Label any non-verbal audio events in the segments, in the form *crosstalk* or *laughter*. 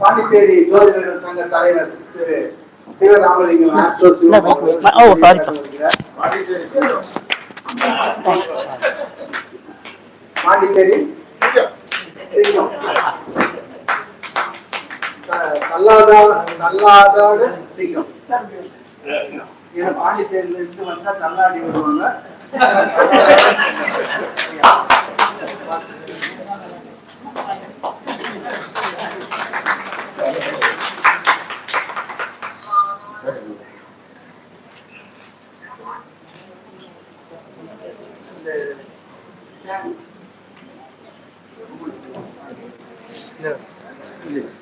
பாண்டிச்சேரி ஜோதிடர்கள் சங்க தலைவர் திரு சிவராமலிங்கம் ஆஸ்ட்ரோ. பாண்டிச்சேரி பாண்டிச்சேரி சிங்கம். த- தள்ளாதா தள்ளாதாடு சிங்கம். ஏன்னா பாண்டிச்சேரியில இருந்து வந்தா தள்ளாடி வருவாங்க. *laughs*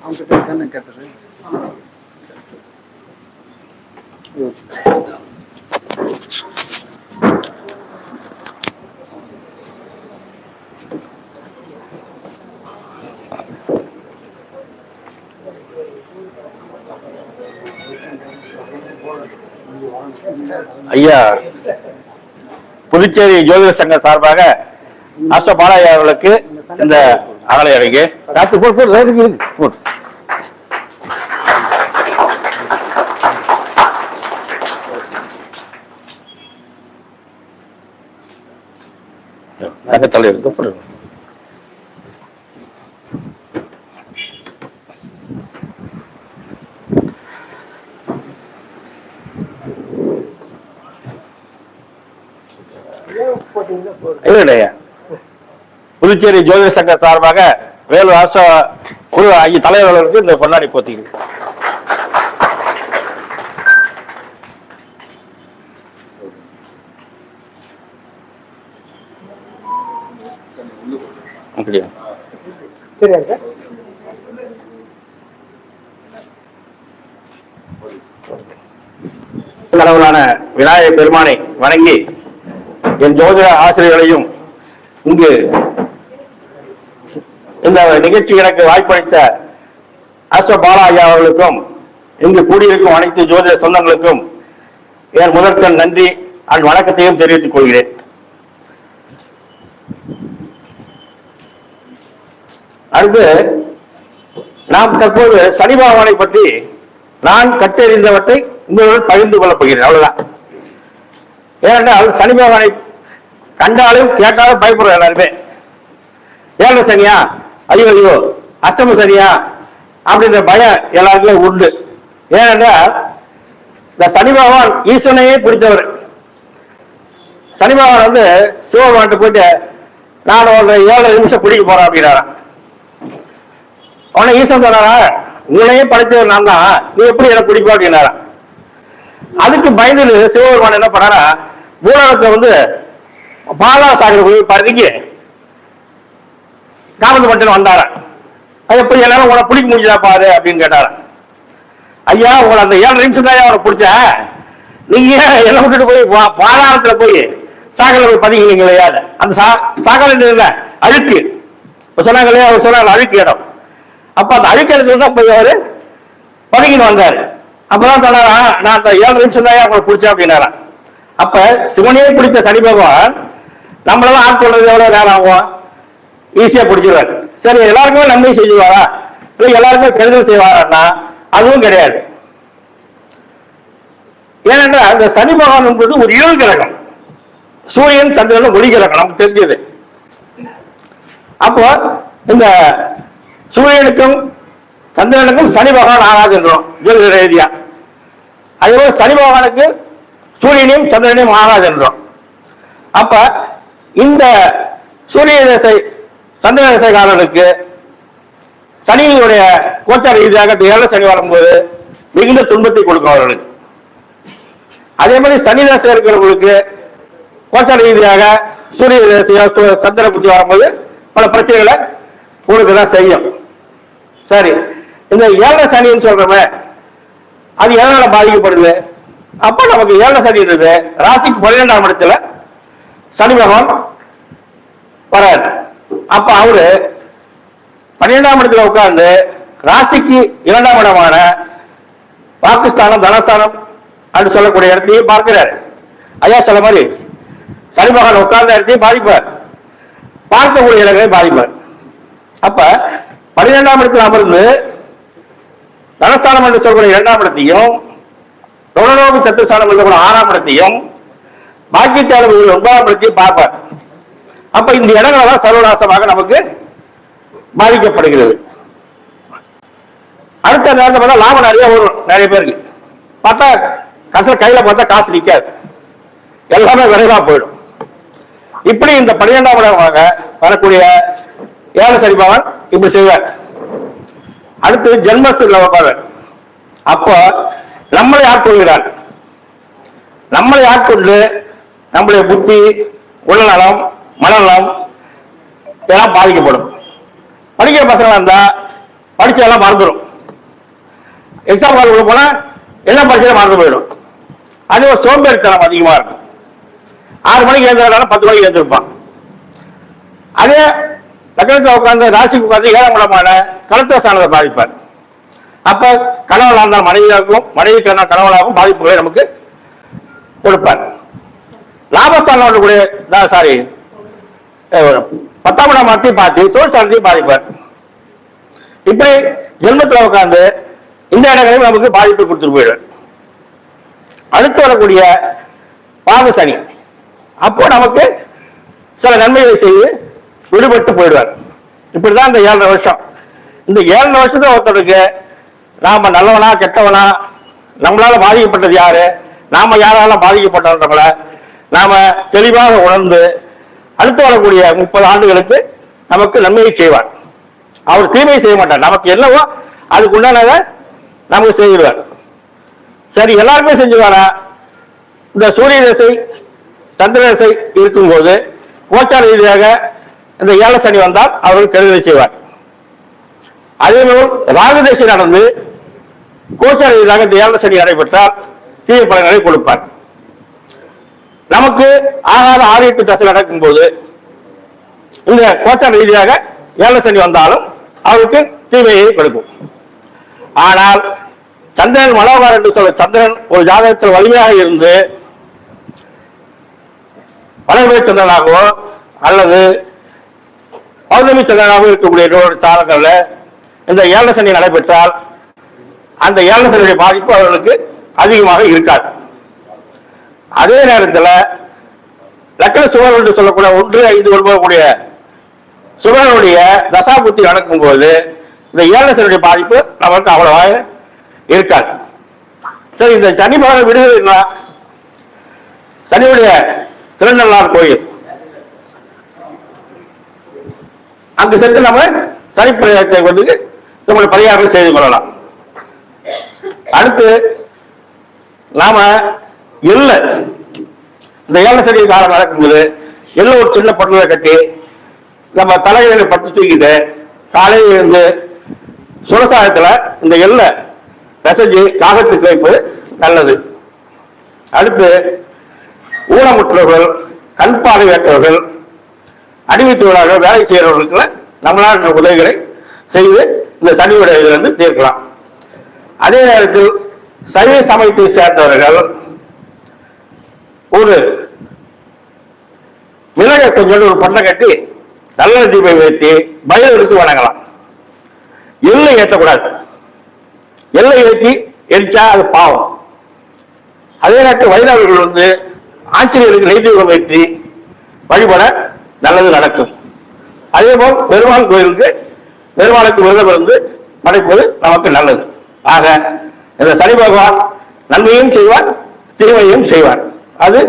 அவங்க பேர் தானே கேட்டது ஐயா புதுச்சேரி ஜோதிட சங்கம் சார்பாக பாலாயா அவர்களுக்கு இந்த அகலை அடைங்க காத்து போடு போடு வேறு இருக்கு. போடு. சங்க தலைவர். புதுச்சேரி ஜோதிட சங்க சார்பாக வேலு ஆசா குரு ஐய தலைவர்களுக்கு இந்த பொன்னாடி போத்திங்க அப்படியா? சரியா சார் கடவுளான விநாயகர் பெருமானை வணங்கி என் ஜோதிட ஆசிரியர்களையும் இங்கு இந்த நிகழ்ச்சி எனக்கு வாய்ப்பளித்த அஸ்வ பாலா ஐயா அவர்களுக்கும் இங்கு கூடியிருக்கும் அனைத்து ஜோதிட சொந்தங்களுக்கும் என் முதற்கண் நன்றி அன் வணக்கத்தையும் தெரிவித்துக் கொள்கிறேன். அடுத்து நாம் தற்போது சனி பகவானை பற்றி நான் கட்டறிந்தவற்றை உங்களுடன் பகிர்ந்து கொள்ளப் போகிறேன் அவ்வளவுதான். ஏனென்றால் சனி பகவானை கண்டாலும் கேட்டாலும் பயப்படுறோம் எல்லாருமே. ஏழு சனியா? ஐயோ ஐயோ அஷ்டம சனியா? அப்படின்ற பயம் எல்லாருக்குமே உண்டு. ஏனென்றால் இந்த சனி பகவான் ஈஸ்வரனையே பிடித்தவர். சனி பகவான் வந்து சிவபகவான்கிட்ட போயிட்டு நான் ஒரு ஏழரை நிமிஷம் பிடிக்க போறேன் அப்படின்னாராம் அவனை ஈஸ்வரன் சொன்னாரா உன்னையே படைத்தவர் நான் தான். நீ எப்படி என்ன பிடிப்பா அப்படின்னாரா அதுக்கு பயந்து சிவபெருமான் என்ன பண்ணாரா பூலகத்தை வந்து பாலா சாகர் போய் பறதிக்கு காமந்து மட்டும் வந்தாராம் அது எப்படி எல்லாரும் உன பிடிக்க முடிஞ்சதா பாரு அப்படின்னு கேட்டாராம் ஐயா உங்களை அந்த ஏழு நிமிஷம் தான் அவனை பிடிச்சா? நீங்க ஏன் என்ன விட்டுட்டு போய் பா- போய் சாகல போய் பதிக்கிறீங்களே அது. அந்த சா சாகல இல்ல அழுக்கு. சொன்னாங்க இல்லையா? அவர் சொன்னாங்க அழுக்கு இடம். அப்ப அந்த அழுக்கு இடத்துல தான் போய் அவரு பதுக்கின்னு வந்தாரு. அப்பதான் சொன்னாரா நான் அந்த ஏழு நிமிஷம் தான் அவங்களை பிடிச்சேன் அப்படின்னாராம் அப்ப சிவனையே பிடித்த சனி பகவான் நம்மளெல்லாம் ஆட்கொள்றது எவ்வளவு நேரம் ஆகும்? ஈஸியா பிடிச்சிருவாரு. சரி எல்லாருக்குமே நன்மை செய்வாரா? இல்லை எல்லாருக்குமே கெடுதல் செய்வாரான்னா? அதுவும் கிடையாது. ஏனென்றால் அந்த சனி பகவான் என்பது ஒரு இருள் கிரகம். சூரியன் சந்திரன் ஒளி கிரகம் நமக்கு தெரிஞ்சது. அப்போ இந்த சூரியனுக்கும் சந்திரனுக்கும் சனி பகவான் ஆகாது என்றோம் ஜோதிட ரீதியா அதேபோல சனி பகவானுக்கு சூரியனையும் சந்திரனையும் ஆகாது என்றோம். அப்ப இந்த சூரிய தசை சந்திர தசைக்காரனுக்கு சனியினுடைய கோச்சார ரீதியாக ஏழை சனி வரும்போது மிகுந்த துன்பத்தை கொடுக்கும் அவர்களுக்கு. அதே மாதிரி சனி தசை இருக்கிறவங்களுக்கு கோச்சார ரீதியாக சூரிய சு- சந்திர புத்தி வரும்போது பல பிரச்சனைகளை கொடுக்க தான் செய்யும். சரி இந்த ஏழரை சனின்னு சொல்றோமே அது எதனால பாதிக்கப்படுது? அப்ப நமக்கு ஏழை சனி இருந்தது ராசிக்கு பன்னிரெண்டாம் இடத்துல சனி பகவான் வராரு. அப்ப அவரு பன்னிரெண்டாம் இடத்துல உட்கார்ந்து ராசிக்கு இரண்டாம் இடமான பாகிஸ்தானம் தனஸ்தானம் அப்படின்னு சொல்லக்கூடிய இடத்தையும் பார்க்கிறாரு. ஐயா சொல்ல மாதிரி சனி பகவான் உட்கார்ந்த இடத்தையும் பாதிப்பார். பார்க்கக்கூடிய இடங்களை பாதிப்பார். அப்ப பன்னிரெண்டாம் இடத்தில் அமர்ந்து தனஸ்தானம் என்று சொல்லக்கூடிய இரண்டாம் இடத்தையும் ருணரோக சத்துஸ்தானம் என்று ஆறாம் இடத்தையும் பாக்கியத்தாளர் ஒன்பதாம் இடத்தையும் பார்ப்பார். அப்ப இந்த இடங்களெல்லாம் சர்வநாசமாக நமக்கு பாதிக்கப்படுகிறது. அடுத்த நேரத்தில் பார்த்தா லாபம் நிறைய வரும் நிறைய பேருக்கு. பார்த்தா கசல கையில பார்த்தா காசு நிற்காது எல்லாமே விரைவா போயிடும். இப்படி இந்த பன்னிரெண்டாம் இடமாக வரக்கூடிய ஏழு சரிபவன் இப்படி செய்வார். அடுத்து ஜென்மஸ்தில் வைப்பார் அப்போ நம்மளை ஆட்கொள்கிறார். நம்மளை ஆட்கொண்டு நம்மளுடைய புத்தி உடல்நலம் மனநலம் இதெல்லாம் பாதிக்கப்படும். படிக்கிற பசங்களாக இருந்தால் படித்ததெல்லாம் மறந்துடும் எக்ஸாம் ஹால் உள்ள போனா எல்லாம் படிச்சதை மறந்து போயிடும். அது ஒரு சோம்பேறித்தனம் அதிகமாக இருக்கும். ஆறு மணிக்கு எழுந்திருக்கான பத்து மணிக்கு எழுந்திருப்பான். அதே லக்னத்தில் உட்காந்து ராசிக்கு உட்காந்து ஏழாம் இடமான கலத்திர சாணத்தை பாதிப்பார். அப்ப கணவனாக இருந்தால் மனைவியாகவும் மனைவி கணவனாகவும் பாதிப்புகளை நமக்கு கொடுப்பார். லாபஸ்தானம் கூட சாரி பத்தாம் இடம் மட்டும் பார்த்து தொழில் ஸ்தானத்தையும் பாதிப்பார் இப்படி ஜென்மத்தில் உட்காந்து இந்த இடங்களையும் நமக்கு பாதிப்பு கொடுத்துட்டு போயிடும் அடுத்து வரக்கூடிய பாத சனி. அப்போ நமக்கு சில நன்மைகளை செய்து விடுபட்டு போயிடுவார். இப்படிதான் இந்த ஏழரை வருஷம். இந்த ஏழரை வருஷத்துல ஒருத்தருக்கு நாம நல்லவனா கெட்டவனா நம்மளால பாதிக்கப்பட்டது யாரு? நாம யாரால பாதிக்கப்பட்டவங்கள நாம தெளிவாக உணர்ந்து அடுத்து வரக்கூடிய முப்பது ஆண்டுகளுக்கு நமக்கு நன்மையை செய்வார். அவர் தீமையை செய்ய மாட்டார். நமக்கு என்னவோ அதுக்கு உண்டானதை நமக்கு செய்திருவார் சரி எல்லாருமே செஞ்சுவாரா இந்த சூரிய தசை சந்திர தசை இருக்கும்போது கோச்சார ரீதியாக இந்த ஏழை சனி வந்தால் அவர்கள் கெடுதலை செய்வார். அதே போல் ராகு தசை நடந்து கோச்சார ரீதியாக இந்த ஏழை சனி நடைபெற்றால் தீய பலன்களை கொடுப்பார். நமக்கு ஆகாத ஆறு எட்டு தசை நடக்கும்போது இந்த கோச்சார ரீதியாக ஏழை சனி வந்தாலும் அவருக்கு தீமையை கொடுக்கும். ஆனால் சந்திரன் மனோகர் என்று சொல்ல சந்திரன் ஒரு ஜாதகத்தில் வலிமையாக இருந்து வளர்மை சந்திரனாகவோ அல்லது பௌர்ணமி சந்திரனாகவோ இருக்கக்கூடிய இன்னொரு இந்த ஏழை சனி நடைபெற்றால் அந்த ஏழை சனியுடைய பாதிப்பு அவர்களுக்கு அதிகமாக இருக்காது. அதே நேரத்தில் லக்கண சுவர் என்று சொல்லக்கூடிய ஒன்று ஐந்து ஒன்பதுடைய சுவருடைய தசாபுத்தி நடக்கும்போது இந்த ஏழசனுடைய பாதிப்பு நமக்கு அவ்வளவாக இருக்காது. சரி இந்த சனி பகவான் விடுதலைன்னா சனியுடைய திருநள்ளார் கோயில். அங்கு சென்று நம்ம சனி பிரயோகத்தை வந்து நம்முடைய பரிகாரங்கள் செய்து கொள்ளலாம். அடுத்து நாம இல்லை. இந்த ஏழை சனி காலம் நடக்கும்போது எள்ள ஒரு சின்ன பொருளை கட்டி நம்ம தலைகளை பட்டு தூக்கிட்டு காலையில் இருந்து சுரசாயத்தில் இந்த எல்லை பிசைஞ்சு காகத்துக்கு வைப்பது நல்லது. அடுத்து ஊனமுற்றவர்கள் கண் பார்வையற்றவர்கள் அடிமை தொழிலாளர்கள் வேலை செய்கிறவர்களுக்கு நம்மளால் உதவிகளை செய்து இந்த சனியுடைய இதிலிருந்து தீர்க்கலாம். அதே நேரத்தில் சைவ சமயத்தை சேர்ந்தவர்கள் ஒரு மிளக கொஞ்சம் ஒரு பண்ணை கட்டி நல்ல தீபை வைத்து எடுத்து வணங்கலாம். எல்லை ஏற்றக்கூடாது எல்லை ஏற்றி எரிச்சா அது பாவம். அதே நேரத்தில் வைணவர்கள் வந்து ஆச்சரியருக்கு நெய்தீபம் வைத்து வழிபட நல்லது நடக்கும். அதே போல் பெருமாள் கோயிலுக்கு பெருமாளுக்கு விரதம் இருந்து படைப்பது நமக்கு நல்லது. ஆக இந்த சனி பகவான் நன்மையும் செய்வார் தீமையும் செய்வார். அது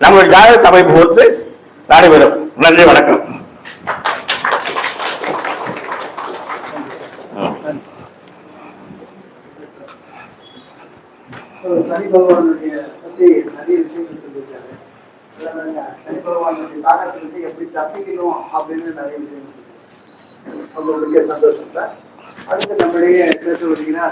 நம்மளுடைய ஜாதக அமைப்பு பொறுத்து நடைபெறும் நன்றி வணக்கம் சனி பகவானுடைய பத்தி நிறைய விஷயங்கள் சொல்லியிருக்காரு சனி பகவானுடைய தாக்கத்திலிருந்து எப்படி தப்பிக்கணும் அப்படின்னு நிறைய விஷயங்கள் சொல்லியிருக்காரு. உங்களுக்கு சந்தோஷம் சார் அடுத்து நம்மளுடைய பேச வந்தீங்கன்னா